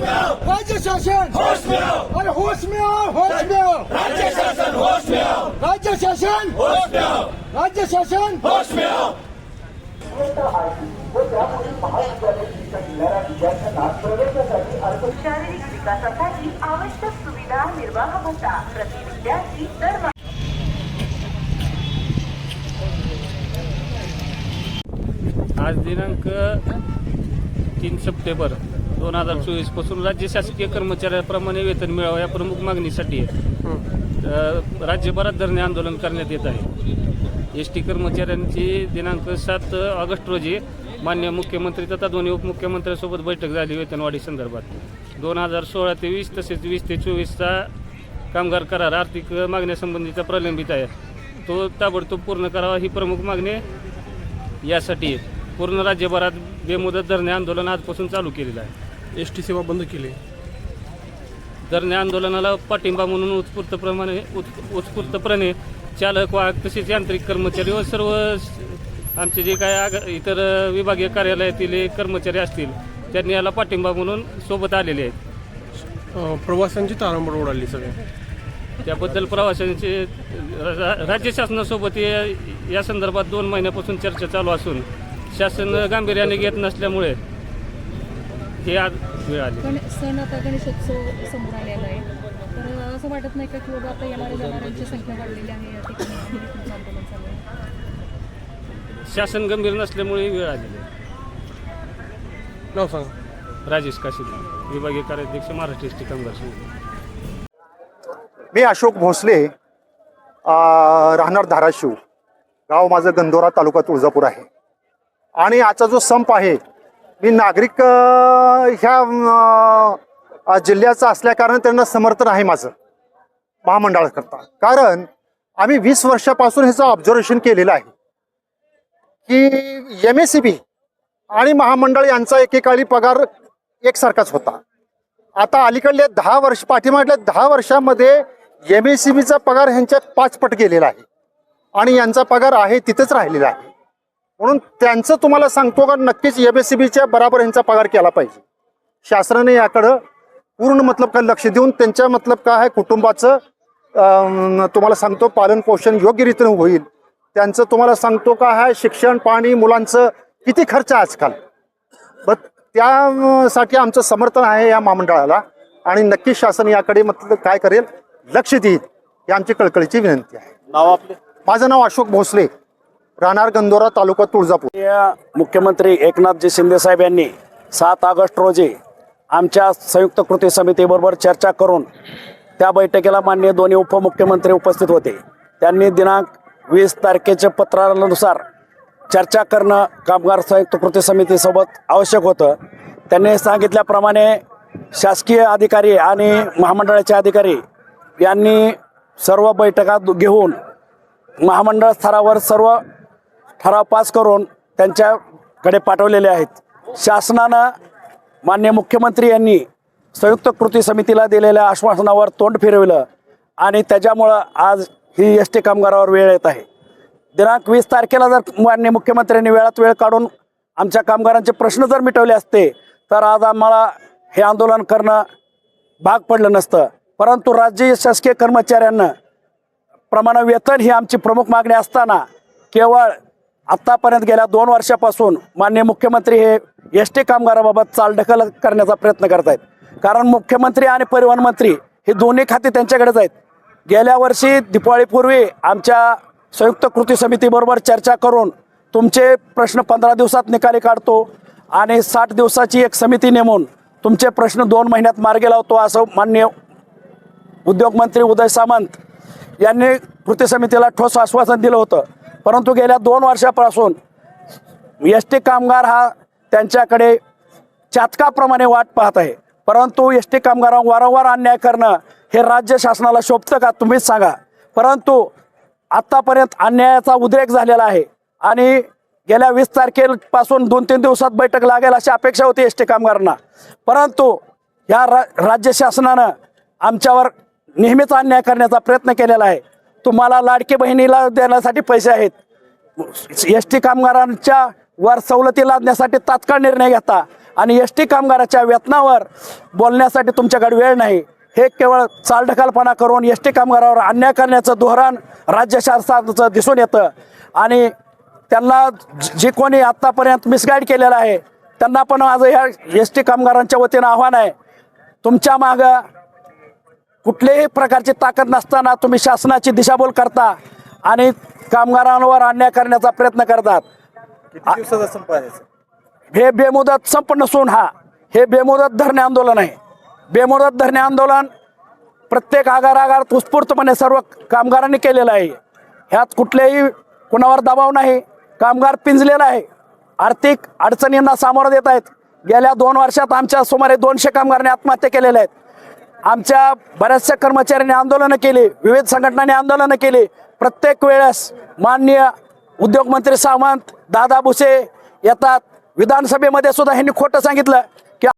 राज्य शासन! होश में आओ अरे होश में आओ होश में आओ राज्य शासन होश में आओ राज्य शासन! होश में आओ राज्य शासन! होश में आओ शारीरिक विकासासाठी आवश्यक सुविधा निर्वाह भत्ता प्रति विद्यार्थी दर आज दिनांक तीन सप्टेंबर. दोन हजार चोवीसपासून राज्य शासकीय कर्मचाऱ्याप्रमाणे वेतन मिळावं या प्रमुख मागणीसाठी आहे. राज्यभरात धरणे आंदोलन करण्यात येत आहे. एस टी कर्मचाऱ्यांची दिनांक सात ऑगस्ट रोजी मान्य मुख्यमंत्री तथा दोन्ही उपमुख्यमंत्र्यांसोबत बैठक झाली वेतनवाढी संदर्भात. दोन हजार सोळा ते वीस तसेच वीस ते चोवीसचा कामगार करार आर्थिक मागण्यासंबंधीचा प्रलंबित आहे. तो ताबडतोब पूर्ण करावा ही प्रमुख मागणी यासाठी पूर्ण राज्यभरात बेमुदत धरणे आंदोलन आजपासून चालू केलेलं आहे. एस टी सेवा बंद केली. धरणे आंदोलनाला पाठिंबा म्हणून उत्स्फूर्तप्रमाणे उत् उत्स्फूर्तपणे चालक वाहक तसेच यांत्रिक कर्मचारी व सर्व आमचे जे काय आग इतर विभागीय कार्यालयातील कर्मचारी असतील त्यांनी याला पाठिंबा म्हणून सोबत आलेले आहेत. प्रवाशांची तारांबळ उडाली सगळे. त्याबद्दल प्रवाशांचे राज्य शासनासोबत या- या संदर्भात दोन महिन्यापासून चर्चा चालू असून शासन गांभीर्याने घेत नसल्यामुळे हे आज वेळ आली. गण सण आता गणेशोत्सव समोर आलेला आहे. तर असं वाटत नाही का की बाबा आता येणाऱ्या जाणाऱ्यांची संख्या वाढलेली आहे या ठिकाणी आणि इथून आंदोलन चालू आहे शासन गंभीर नसल्यामुळे ही वेळ आलेली आहे. नाव सांगा. राजेश काशीद विभागीय कार्याध्यक्ष महाराष्ट्र एस टी कामगार संघ. मी अशोक भोसले राहणार धाराशिव. गाव माझं गंधोरा तालुका तुळजापूर आहे. आणि आजचा जो संप आहे मी नागरिक ह्या जिल्ह्याचा असल्याकारण त्यांना समर्थन आहे माझं. महामंडळाकरता. कारण आम्ही वीस वर्षापासून ह्याचं ऑब्झर्वेशन केलेलं आहे. की एम एस सी बी आणि महामंडळ यांचा एकेकाळी पगार एकसारखाच होता. आता अलीकडल्या दहा वर्ष पाठीमागल्या दहा वर्षामध्ये एम एस सी बीचा पगार ह्यांच्या पाच पट गेलेला आहे. आणि यांचा पगार आहे तिथंच राहिलेला आहे. म्हणून त्यांचं तुम्हाला सांगतो का नक्कीच एम एस सी बीच्या बराबर यांचा पगार केला पाहिजे. शासनाने याकडं पूर्ण मतलब काय लक्ष देऊन त्यांच्या मतलब काय आहे कुटुंबाचं तुम्हाला सांगतो पालन पोषण योग्य रीतीने होईल. त्यांचं तुम्हाला सांगतो का आहे शिक्षण पाणी मुलांचं किती खर्च आहे आजकाल. बर त्यासाठी आमचं समर्थन आहे या महामंडळाला आणि नक्कीच शासन याकडे मतलब काय करेल लक्ष देईल ही आमची कळकळीची विनंती आहे. नाव आपले? माझं नाव अशोक भोसले. राहणार गंधोरा तालुका तुळजापूर. मुख्यमंत्री एकनाथजी शिंदे साहेब यांनी सात ऑगस्ट रोजी आमच्या संयुक्त कृती समितीबरोबर चर्चा करून त्या बैठकीला मान्य दोन्ही उपमुख्यमंत्री उपस्थित होते. त्यांनी दिनांक वीस तारखेच्या पत्रानुसार चर्चा करणं कामगार संयुक्त कृती समितीसोबत आवश्यक होतं. त्यांनी सांगितल्याप्रमाणे शासकीय अधिकारी आणि महामंडळाचे अधिकारी यांनी सर्व बैठका घेऊन महामंडळ स्तरावर सर्व ठराव पास करून त्यांच्याकडे पाठवलेले आहेत. शासनानं मान्य मुख्यमंत्री यांनी संयुक्त कृती समितीला दिलेल्या आश्वासनावर तोंड फिरविलं आणि त्याच्यामुळं आज ही एस टी कामगारावर वेळ येत आहे. दिनांक वीस तारखेला जर मान्य मुख्यमंत्र्यांनी वेळात वेळ काढून आमच्या कामगारांचे प्रश्न जर मिटवले असते तर आज आम्हाला हे आंदोलन करणं भाग पडलं नसतं. परंतु राज्य शासकीय कर्मचाऱ्यांना प्रमाण वेतन ही आमची प्रमुख मागणी असताना केवळ आत्तापर्यंत गेल्या दोन वर्षापासून माननीय मुख्यमंत्री हे एस टी कामगाराबाबत चालढकल करण्याचा प्रयत्न करत आहेत कारण मुख्यमंत्री आणि परिवहन मंत्री हे दोन्ही खाते त्यांच्याकडेच आहेत. गेल्या वर्षी दिपावळीपूर्वी आमच्या संयुक्त कृती समितीबरोबर चर्चा करून तुमचे प्रश्न पंधरा दिवसात निकाली काढतो आणि साठ दिवसाची एक समिती नेमून तुमचे प्रश्न दोन महिन्यात मार्गी लावतो असं मान्य उद्योगमंत्री उदय सामंत यांनी कृती समितीला ठोस आश्वासन दिलं होतं. परंतु गेल्या दोन वर्षापासून एस टी कामगार हा त्यांच्याकडे चातकाप्रमाणे वाट पाहत आहे. परंतु एस टी कामगारांवर वारंवार अन्याय करणं हे राज्य शासनाला शोभतं का तुम्हीच सांगा. परंतु आत्तापर्यंत अन्यायाचा उद्रेक झालेला आहे आणि गेल्या वीस तारखेपासून दोन तीन दिवसात बैठक लागेल अशी अपेक्षा होती एस टी कामगारांना. परंतु या रा राज्य शासनानं आमच्यावर नेहमीच अन्याय करण्याचा प्रयत्न केलेला आहे. तुम्हाला लाडके बहिणीला देण्यासाठी पैसे आहेत. एस टी कामगारांच्या वर सवलती लादण्यासाठी तात्काळ निर्णय घेता आणि एस टी कामगाराच्या वेतनावर बोलण्यासाठी तुमच्याकडे वेळ नाही. हे केवळ चालढकालपणा करून एस टी कामगारावर अन्याय करण्याचं धोरण राज्य शासनाचं दिसून येतं. आणि त्यांना जे कोणी आत्तापर्यंत मिसगाईड केलेलं आहे त्यांना पण माझं ह्या एस टी कामगारांच्या वतीनं आव्हान आहे. तुमच्या मागं कुठल्याही प्रकारची ताकद नसताना तुम्ही शासनाची दिशाभूल करता आणि कामगारांवर अन्याय करण्याचा प्रयत्न करतात. किती दिवसाचा संप आहे हे बेमुदत संप नसून हा. हे बेमुदत धरणे आंदोलन आहे. बेमुदत धरणे आंदोलन प्रत्येक आगार आगारात उत्स्फूर्तपणे सर्व कामगारांनी केलेलं आहे. ह्यात कुठल्याही कुणावर दबाव नाही. कामगार पिंजलेला आहे. आर्थिक अडचणींना सामोरं देत आहेत. गेल्या दोन वर्षात आमच्या सुमारे दोनशे कामगारांनी आत्महत्या केलेल्या आहेत. आमच्या बऱ्याचशा कर्मचाऱ्यांनी आंदोलनं केली विविध संघटनांनी आंदोलनं केली. प्रत्येक वेळेस माननीय उद्योगमंत्री सावंत दादा भुसे येतात. विधानसभेमध्ये सुद्धा ह्यांनी खोटं सांगितलं की